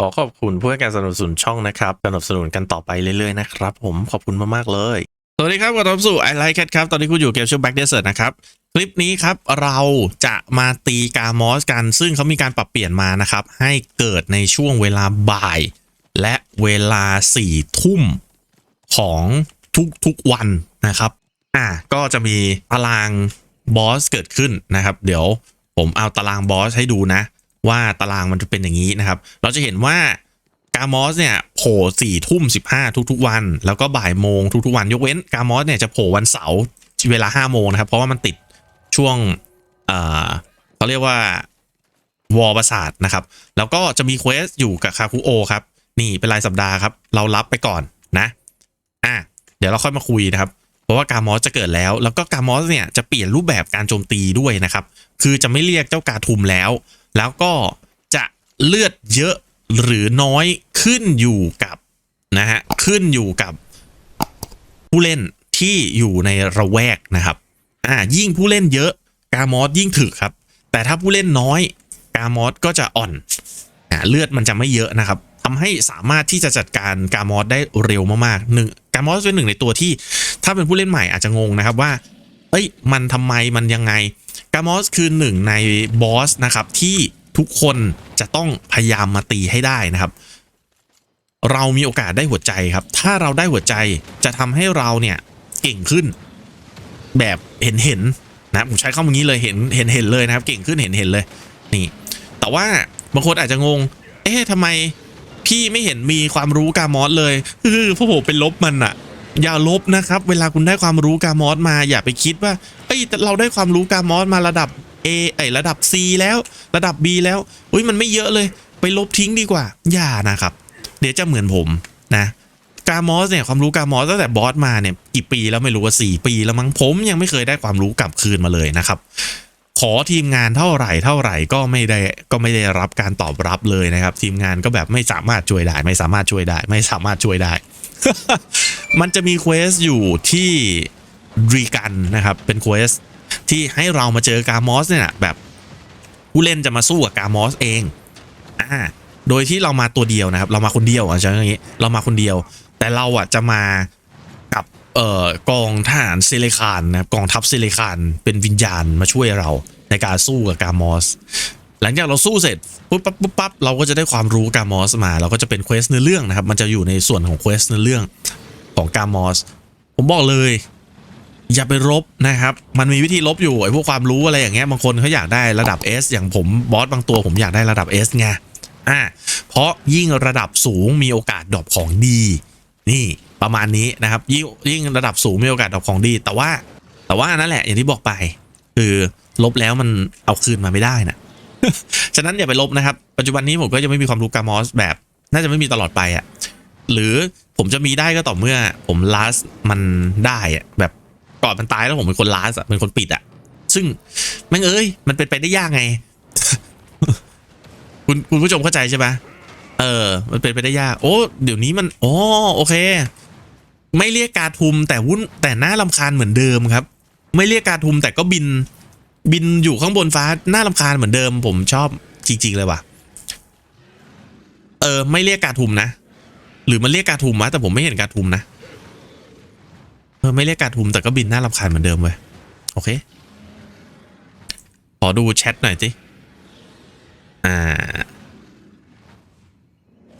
ขอขอบคุณผู้ให้การสนับสนุนช่องนะครับ สนับสนุนกันต่อไปเรื่อยๆนะครับผมขอบคุณมากๆเลย สวัสดีครับขอต้อนรับสู่ I Like Cat ครับ ตอนนี้คุณอยู่เกมชื่อ Back Desert นะครับ คลิปนี้ครับเราจะมาตีกามอสกัน ซึ่งเขามีการปรับเปลี่ยนมานะครับ ให้เกิดในช่วงเวลาบ่าย และเวลาสี่ทุ่มของทุกๆวันนะครับ อะก็จะมีตารางบอสเกิดขึ้นนะครับ เดี๋ยวผมเอาตารางบอสให้ดูนะ ว่าตารางมันจะเป็นอย่างนี้นะครับ เราจะเห็นว่ากามอสเนี่ยโผล่สี่ทุ่มสิบห้าทุกๆวัน แล้วก็บ่ายโมงทุกๆวัน ยกเว้นกามอสเนี่ยจะโผล่วันเสาร์เวลาห้าโมงนะครับ เพราะว่ามันติดช่วงเอ่อเขาเรียกว่าวอลประสาทนะครับ แล้วก็จะมีเควสอยู่กับคาคุโอครับ นี่เป็นรายสัปดาห์ครับ เรารับไปก่อนนะอะเดี๋ยวเราค่อยมาคุยนะครับ เพราะว่ากามอสจะเกิดแล้ว แล้วก็กามอสเนี่ยจะเปลี่ยนรูปแบบการโจมตีด้วยนะครับ คือจะไม่เรียกเจ้ากาทุมแล้ว แล้วก็จะเลือดเยอะหรือน้อยขึ้นอยู่กับนะฮะขึ้นอยู่กับผู้เล่นที่อยู่ในระแวกนะครับอ่ายิ่งผู้เล่นเยอะกามอสยิ่งถึกครับ แต่ถ้าผู้เล่นน้อยกามอสก็จะอ่อนอ่าเลือดมันจะไม่เยอะนะครับทำให้สามารถที่จะจัดการกามอสได้เร็วมากๆหนึ่งกามอสเป็นหนึ่งในตัวที่ ถ้าเป็นผู้เล่นใหม่อาจจะงงนะครับว่า เอ้ย มันทำไมมันยังไง กามอสคือหนึ่งในบอสนะครับที่ทุกคนจะต้องพยายามมาตีให้ได้นะครับ เรามีโอกาสได้หัวใจครับ ถ้าเราได้หัวใจจะทำให้เราเนี่ยเก่งขึ้น แบบเห็นเห็นนะผมใช้คำนี้เลยเห็นเห็นเห็นเลยนะครับ เก่งขึ้นเห็นเห็นเลย นี่ แต่ว่าบางคนอาจจะงง เอ๊ะทำไมพี่ไม่เห็นมีความรู้กามอสเลยคือพวกผมเป็นลบมันอะ อย่าลบนะครับ เวลาคุณได้ความรู้กามอสมาอย่าไปคิดว่าเอ้ยเราได้ความรู้กามอสมาระดับ A ไอระดับ C แล้ว ระดับ B แล้วอุ้ยมันไม่เยอะเลย ไปลบทิ้งดีกว่า อย่านะครับ เดี๋ยวจะเหมือนผมนะกามอสเนี่ยความรู้กามอสตั้งแต่บอสมาเนี่ยกี่ปีแล้วไม่รู้ว่าสี่ปีแล้วมั้งผมยังไม่เคยได้ความรู้กลับคืนมาเลยนะครับ ขอทีมงานเท่าไหร่เท่าไหร่ก็ไม่ได้ก็ไม่ได้รับการตอบรับเลยนะครับ ทีมงานก็แบบไม่สามารถช่วยได้ ไม่สามารถช่วยได้ ไม่สามารถช่วยได้ มันจะมีเควสอยู่ที่รีกันนะครับ เป็นเควสที่ให้เรามาเจอกามอสเนี่ยแบบผู้เล่นจะมาสู้กับกามอสเองอ่าโดยที่เรามาตัวเดียวนะครับ เรามาคนเดียวอะใช่ไหมอย่างนี้เรามาคนเดียว แต่เราอะจะมากับเอ่อกองทหารเซเลคานนะครับกองทัพเซเลคานเป็นวิญญาณมาช่วยเราในการสู้กับกามอสหลังจากเราสู้เสร็จปุ๊บปั๊บปุ๊บปั๊บเราก็จะได้ความรู้กามอสมา เราก็จะเป็นเควสเนื้อเรื่องนะครับ มันจะอยู่ในส่วนของเควสเนื้อเรื่อง ของกามอส ผมบอกเลย อย่าไปรบนะครับ มันมีวิธีลบอยู่ไอ้พวกความรู้อะไรอย่างเงี้ยบางคนเขาอยากได้ระดับ S อย่างผมบอสบางตัวผมอยากได้ระดับ S ไงอ่าเพราะยิ่งระดับสูงมีโอกาสดรอปของดี นี่ประมาณนี้นะครับ ยิ่งยิ่งระดับสูงมีโอกาสดรอปของดี แต่ว่า แต่ว่านั่นแหละอย่างที่บอกไป คือลบแล้วมันเอาคืนมาไม่ได้นะฉะนั้นอย่าไปลบนะครับ ปัจจุบันนี้ผมก็ยังไม่มีความรู้กามอสแบบ น่าจะไม่มีตลอดไปอะ่ะ หรือผมจะมีได้ก็ต่อเมื่อ ผมลาสมันได้อะแบบก่อนมันตายแล้วผมเป็นคนลาสอะเป็นคนปิดอะซึ่งแม่งเอ้ย มันเป็นไปได้ยากไง คุณคุณผู้ชมเข้าใจใช่ปะเออ มันเป็นไปได้ยาก โอ้ เดี๋ยวนี้มัน โอ้ โอเค ไม่เรียกการทุมแต่วุ่นแต่หน้าลำคาญเหมือนเดิมครับ ไม่เรียกการทุมแต่ก็บิน บินอยู่ข้างบนฟ้าหน้าลำคาญเหมือนเดิม ผมชอบจริง ๆ เลยว่ะ เออ ไม่เรียกการทุมนะ หรือมันเรียกการทุมวะแต่ผมไม่เห็นการทุมนะเออไม่เรียกการทุมแต่ก็บินหน้าลำคาญเหมือนเดิมเว้ยโอเคขอดูแชทหน่อยสิอ่า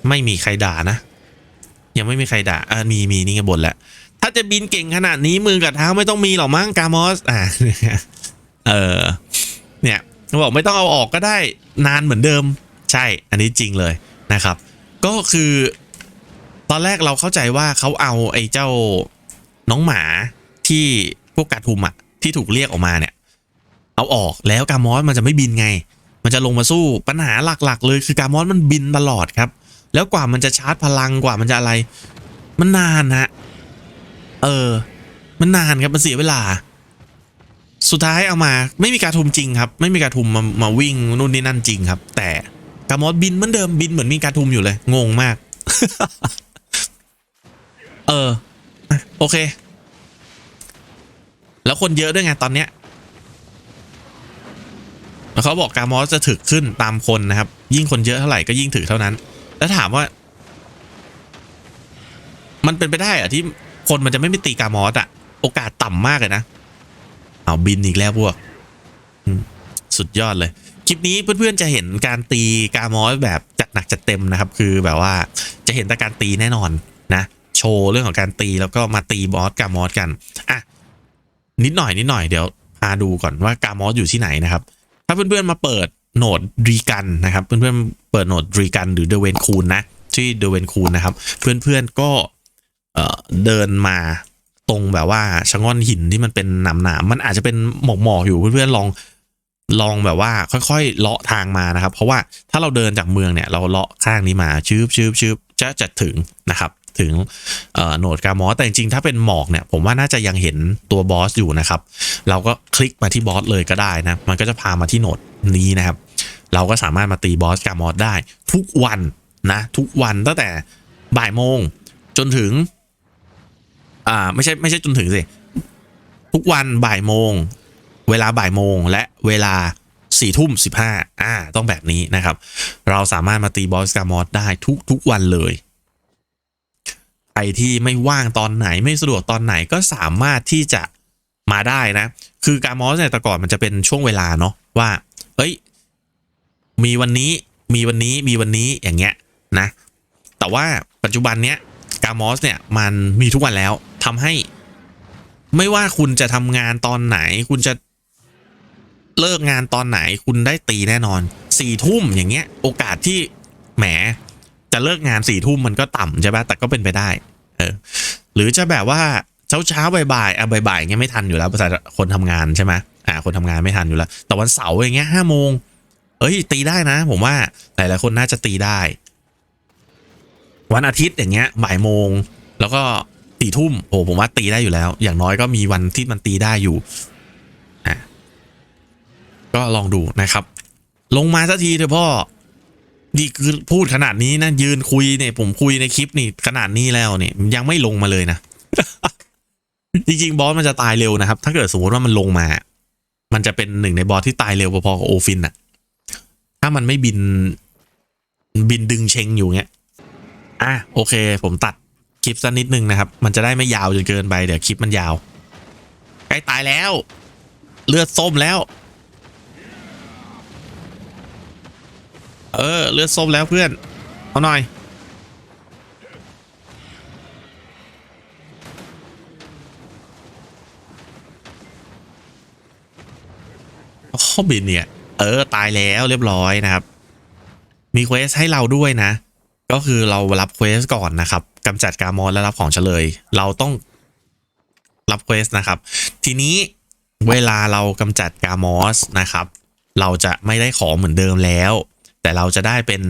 ไม่มีใครด่านะ ยังไม่มีใครด่าอ่ามีมีนี่ไงบ่นแล้วถ้าจะบินเก่งขนาดนี้มือกับเท้าไม่ต้องมีหรอกมั้งกามอสอ่าเออเนี่ยเขาบอกไม่ต้องเอาออกก็ได้นานเหมือนเดิม ใช่ อันนี้จริงเลยนะครับ ก็คือ ตอนแรกเราเข้าใจว่าเขาเอาไอ้เจ้าน้องหมาที่พวกกาทุมอะที่ถูกเรียกออกมาเนี่ย เอาออกแล้วกามอสมันจะไม่บินไง มันจะลงมาสู้ปัญหาหลักๆ เลยคือกามอสมันบินตลอดครับ แล้วกว่ามันจะชาร์จพลังกว่ามันจะอะไร มันนานฮะเออ มันนานครับมันเสียเวลา สุดท้ายเอามาไม่มีการทุมจริงครับ ไม่มีการทุมมามาวิ่งนู่นนี่นั่นจริงครับ แต่กามอสบินเหมือนเดิมบินเหมือนมีการทุมอยู่เลย งงมาก เออ โอเค แล้วคนเยอะด้วยไงตอนเนี้ยแล้วเขาบอกการมอสจะถึกขึ้นตามคนนะครับ ยิ่งคนเยอะเท่าไหร่ก็ยิ่งถึกเท่านั้น แล้วถามว่า มันเป็นไปได้อะที่คนมันจะไม่ไปตีการมอสอะโอกาสต่ำมากเลยนะเอาบินอีกแล้วพวกสุดยอดเลย คลิปนี้เพื่อนๆจะเห็นการตีการมอสแบบจัดหนักจัดเต็มนะครับ คือแบบว่าจะเห็นแต่การตีแน่นอน โชว์เรื่องของการตีแล้วก็มาตีบอสกามอสกันอะนิดหน่อยนิดหน่อยเดี๋ยวพาดูก่อนว่ากามอสอยู่ที่ไหนนะครับ ถ้าเพื่อนๆมาเปิดโหนดรีกันนะครับ เพื่อนๆเปิดโหนดรีกันหรือเดเวนคูนนะที่เดเวนคูนนะครับ เพื่อนๆก็เออเดินมาตรงแบบว่าชะง่อนหินที่มันเป็นหนามหนามๆมันอาจจะเป็นหมอกหมอกอยู่เพื่อนๆลองลองแบบว่าค่อยๆ เลาะทางมานะครับ เพราะว่าถ้าเราเดินจากเมืองเนี่ย เราเลาะข้างนี้มาชืบชืบชืบจะจะถึงนะครับ ถึงโหนดกามอสแต่จริงๆ ถ้าเป็นหมอกเนี่ย ผมว่าน่าจะยังเห็นตัวบอสอยู่นะครับ เราก็คลิกมาที่บอสเลยก็ได้นะ มันก็จะพามาที่โหนดนี้นะครับ เราก็สามารถมาตีบอสกามอสได้ ทุกวันนะ ทุกวันตั้งแต่บ่ายโมงจนถึง อ่าไม่ใช่ไม่ใช่จนถึงสิทุกวันบ่ายโมง เวลาบ่ายโมงและเวลาสี่ทุ่มสิบห้าอ่า ต้องแบบนี้นะครับ เราสามารถมาตีบอสกามอสได้ทุกทุกวันเลย ใครที่ไม่ว่างตอนไหนไม่สะดวกตอนไหนก็สามารถที่จะมาได้นะ คือการมอสเนี่ยแต่ก่อนมันจะเป็นช่วงเวลาเนาะว่า เอ้ย มีวันนี้มีวันนี้มีวันนี้อย่างเงี้ยนะ แต่ว่าปัจจุบันเนี้ยการมอสเนี่ยมันมีทุกวันแล้วทำให้ ไม่ว่าคุณจะทำงานตอนไหน คุณจะเลิกงานตอนไหน คุณได้ตีแน่นอนสี่ทุ่มอย่างเงี้ย โอกาสที่แหม จะเลิกงานสี่ทุ่มมันก็ต่ำใช่ปะแต่ก็เป็นไปได้ เออ หรือจะแบบว่าเช้าเช้าๆบ่ายๆอะบ่ายบ่างเงี้ยไม่ทันอยู่แล้วภาษาคนทำงานใช่ไหมอ่า คนทำงานไม่ทันอยู่แล้ว แต่วันเสาร์อย่างเงี้ยห้าโมงเอ้ย ตีได้นะ ผมว่าหลายๆคนน่าจะตีได้ วันอาทิตย์อย่างเงี้ยบ่ายโมง แล้วก็ตีทุ่มโอ้ผมว่าตีได้อยู่แล้ว อย่างน้อยก็มีวันที่มันตีได้อยู่อะก็ลองดูนะครับ ลงมาสักทีเถอะพ่อ นี่คือพูดขนาดนี้นะยืนคุยเนี่ยผมคุยในคลิปนี่ขนาดนี้แล้วเนี่ยยังไม่ลงมาเลยนะ จริงๆบอสมันจะตายเร็วนะครับ ถ้าเกิดสมมติว่ามันลงมา มันจะเป็นหนึ่งในบอสที่ตายเร็วพอๆกับโอฟินอะถ้ามันไม่บิน บินดึงเชงอยู่เงี้ยอะโอเค ผมตัดคลิปสักนิดนึงนะครับ มันจะได้ไม่ยาวจนเกินไปเดี๋ยวคลิปมันยาว ใกล้ตายแล้ว เลือดส้มแล้ว เออ เลือดส้มแล้วเพื่อน เอาหน่อย ข้อบินเนี่ย เออ ตายแล้วเรียบร้อยนะครับ มีเควสให้เราด้วยนะ ก็คือเรารับเควสก่อนนะครับกำจัดกามอนและรับของเฉลย เราต้องรับเควสนะครับ ทีนี้เวลาเรากำจัดกามอสนะครับ เราจะไม่ได้ของเหมือนเดิมแล้ว แต่เราจะได้เป็น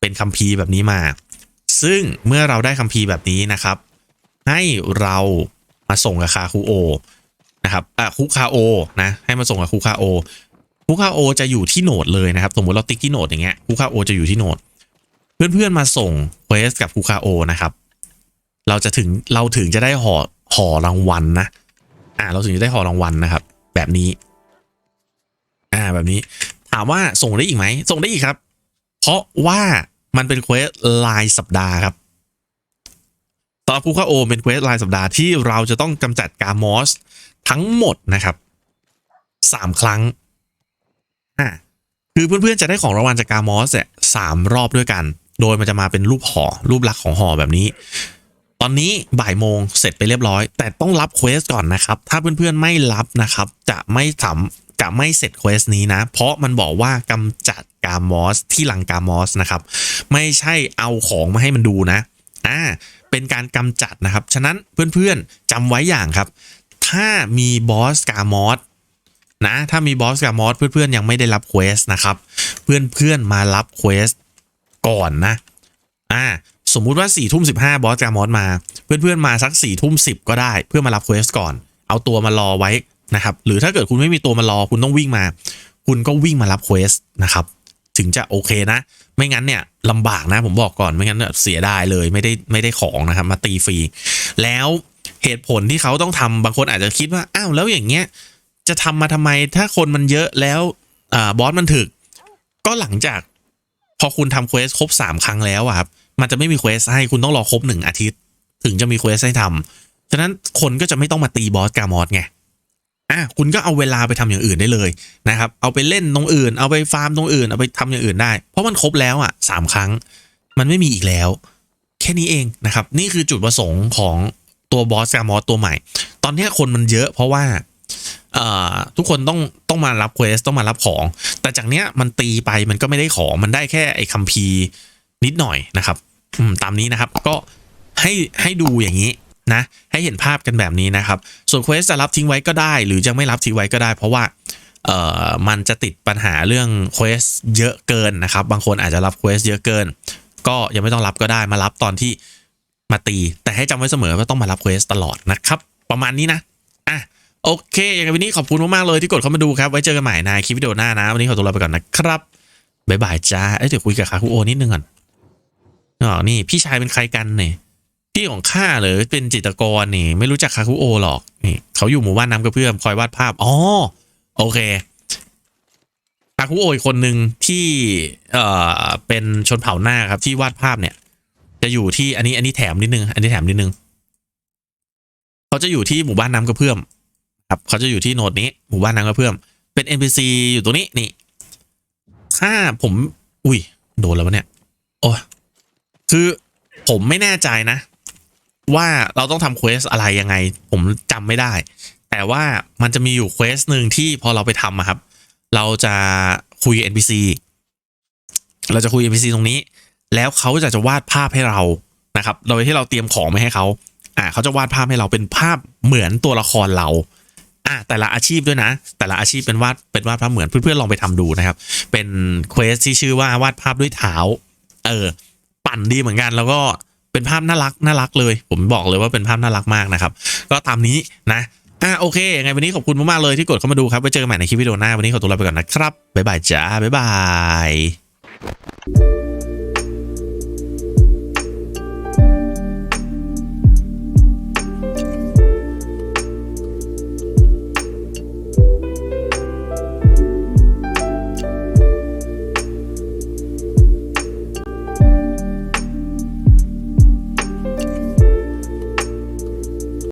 เป็นคัมภีร์แบบนี้มา ซึ่งเมื่อเราได้คัมภีร์แบบนี้นะครับ ให้เรามาส่งกับคาคูโอนะครับอะคุคาโอนะให้มาส่งกับคุคาโอคุคาโอจะอยู่ที่โหนดเลยนะครับ สมมติเราติ๊กที่โหนดอย่างเงี้ยคุคาโอจะอยู่ที่โหนดเพื่อนๆมาส่งเควสกับคุคาโอนะครับ เราจะถึงเราถึงจะได้ห่อห่อรางวัลนะอ่าเราถึงจะได้ห่อรางวัลนะครับ แบบนี้ อ่าแบบนี้ามว่าส่งได้อีกไหม ส่งได้อีกครับ เพราะว่ามันเป็นเควสรายสัปดาห์ครับตอนคุคาโอเป็นเควสรายสัปดาห์ที่เราจะต้องกำจัดกามอสทั้งหมดนะครับสามครั้งอ่าคือเพื่อนๆจะได้ของรางวัลจากกามอสเนี่ยสามรอบด้วยกัน โดยมันจะมาเป็นรูปห่อรูปลักษณ์ของห่อแบบนี้ ตอนนี้บ่ายโมงเสร็จไปเรียบร้อย แต่ต้องรับเควสก่อนนะครับ ถ้าเพื่อนๆไม่รับนะครับ จะไม่ทำ จะไม่เสร็จเควสนี้นะ เพราะมันบอกว่ากำจัดกามอสที่หลังกามอสนะครับ ไม่ใช่เอาของมาให้มันดูนะอ่าเป็นการกำจัดนะครับ ฉะนั้นเพื่อนๆจำไว้อย่างครับ ถ้ามีบอสกามอสนะ ถ้ามีบอสกับมอสเพื่อนๆยังไม่ได้รับเควสนะครับ เพื่อนๆมารับเควสก่อนนะอ่าสมมุติว่า4ี่ทุ่มสิบห้าบอสกับมอสมา เพื่อนๆมาสัก4ี่ทุ่มสิก็ได้เพื่อมารับเควสก่อน เอาตัวมารอไว้ นะครับหรือถ้าเกิดคุณไม่มีตัวมารอคุณต้องวิ่งมา คุณก็วิ่งมารับเควสนะครับถึงจะโอเคนะ ไม่งั้นเนี่ยลำบากนะผมบอกก่อนไม่งั้นเสียเสียดายเลยไม่ได้ไม่ได้ของนะครับมาตีฟรีแล้วเหตุผลที่เขาต้องทำบางคนอาจจะคิดว่าอ้าวแล้วอย่างเงี้ยจะทำมาทำไมถ้าคนมันเยอะแล้วอบอสมันถึก ก็หลังจากพอคุณทำเควสครบสามครั้งแล้วอะครับมันจะไม่มีเควสให้คุณต้องรอครบหนึ่งอาทิตย์ ถึงจะมีเควสให้ทำฉะนั้นคนก็จะไม่ต้องมาตีบอสกามอสไง อะคุณก็เอาเวลาไปทำอย่างอื่นได้เลยนะครับ เอาไปเล่นตรงอื่น เอาไปฟาร์มตรงอื่น เอาไปทำอย่างอื่นได้ เพราะมันครบแล้วอะสามครั้ง มันไม่มีอีกแล้ว แค่นี้เองนะครับ นี่คือจุดประสงค์ของตัวบอสกามอสตัวใหม่ ตอนนี้คนมันเยอะเพราะว่าเอ่อทุกคนต้องต้องมารับเควสต้องมารับของ แต่จากเนี้ยมันตีไปมันก็ไม่ได้ของ มันได้แค่ไอ้คัมภีร์นิดหน่อยนะครับอืมตามนี้นะครับ ก็ให้ให้ดูอย่างนี้ นะให้เห็นภาพกันแบบนี้นะครับ ส่วนเควสจะรับทิ้งไว้ก็ได้ หรือจะไม่รับทิ้งไว้ก็ได้ เพราะว่าเอ่อมันจะติดปัญหาเรื่องเควสเยอะเกินนะครับ บางคนอาจจะรับเควสเยอะเกิน ก็ยังไม่ต้องรับก็ได้มารับตอนที่มาตี แต่ให้จำไว้เสมอว่าต้องมารับเควสตลอดนะครับ ประมาณนี้นะอะโอเคอย่างวันนี้ขอบคุณมากๆเลยที่กดเข้ามาดูครับ ไว้เจอกันใหม่ในคลิปวิดีโอหน้านะ วันนี้ขอตัวลาไปก่อนนะครับบ๊ายบายจ้าเเดี๋ยวคุยกับคาคุโอนิดนึงก่อนอ๋อนี่พี่ชายเป็นใครกันเนี่ย พี่ของข้าเหรอเป็นจิตรกรนี่ไม่รู้จักคาคุโอหรอกนี่เขาอยู่หมู่บ้านน้ำกระเพื่อมคอยวาดภาพอ๋อโอเคคาคุโออีกคนหนึ่งที่เอ่อเป็นชนเผ่าหน้าครับที่วาดภาพเนี่ย จะอยู่ที่อันนี้อันนี้แถมนิดนึง อันนี้แถมนิดนึงเขาจะอยู่ที่หมู่บ้านน้ำกระเพื่อมครับเขาจะอยู่ที่โนดนี้หมู่บ้านน้ำกระเพื่อมเป็น NPC อยู่ตรงนี้นี่ถ้าผม อุ้ยโดนแล้ววะเนี่ยโอ้คือผมไม่แน่ใจนะ ว่าเราต้องทำเควสอะไรยังไง ผมจำไม่ได้ แต่ว่ามันจะมีอยู่เควสหนึ่งที่พอเราไปทำครับ เราจะคุย NPC เราจะคุย NPC ตรงนี้ แล้วเขาจะจะวาดภาพให้เรานะครับ โดยที่เราเตรียมของไปให้เขาอ่าเขาจะวาดภาพให้เราเป็นภาพเหมือนตัวละครเราอ่าแต่ละอาชีพด้วยนะ แต่ละอาชีพเป็นวาดเป็นวาดภาพเหมือนเพื่อนๆลองไปทำดูนะครับ เป็นเควสที่ชื่อว่าวาดภาพด้วยเท้า เออ ปั่นดีเหมือนกันแล้วก็ เป็นภาพน่ารักน่ารักเลย ผมบอกเลยว่าเป็นภาพน่ารักมากนะครับ ก็ตามนี้นะอะโอเคยังไงวันนี้ขอบคุณมากๆเลยที่กดเข้ามาดูครับไว้เจอกันใหม่ในคลิปวิดีโอหน้าวันนี้ขอตัวลาไปก่อนนะครับบ๊ายบายจ้าบ๊ายบาย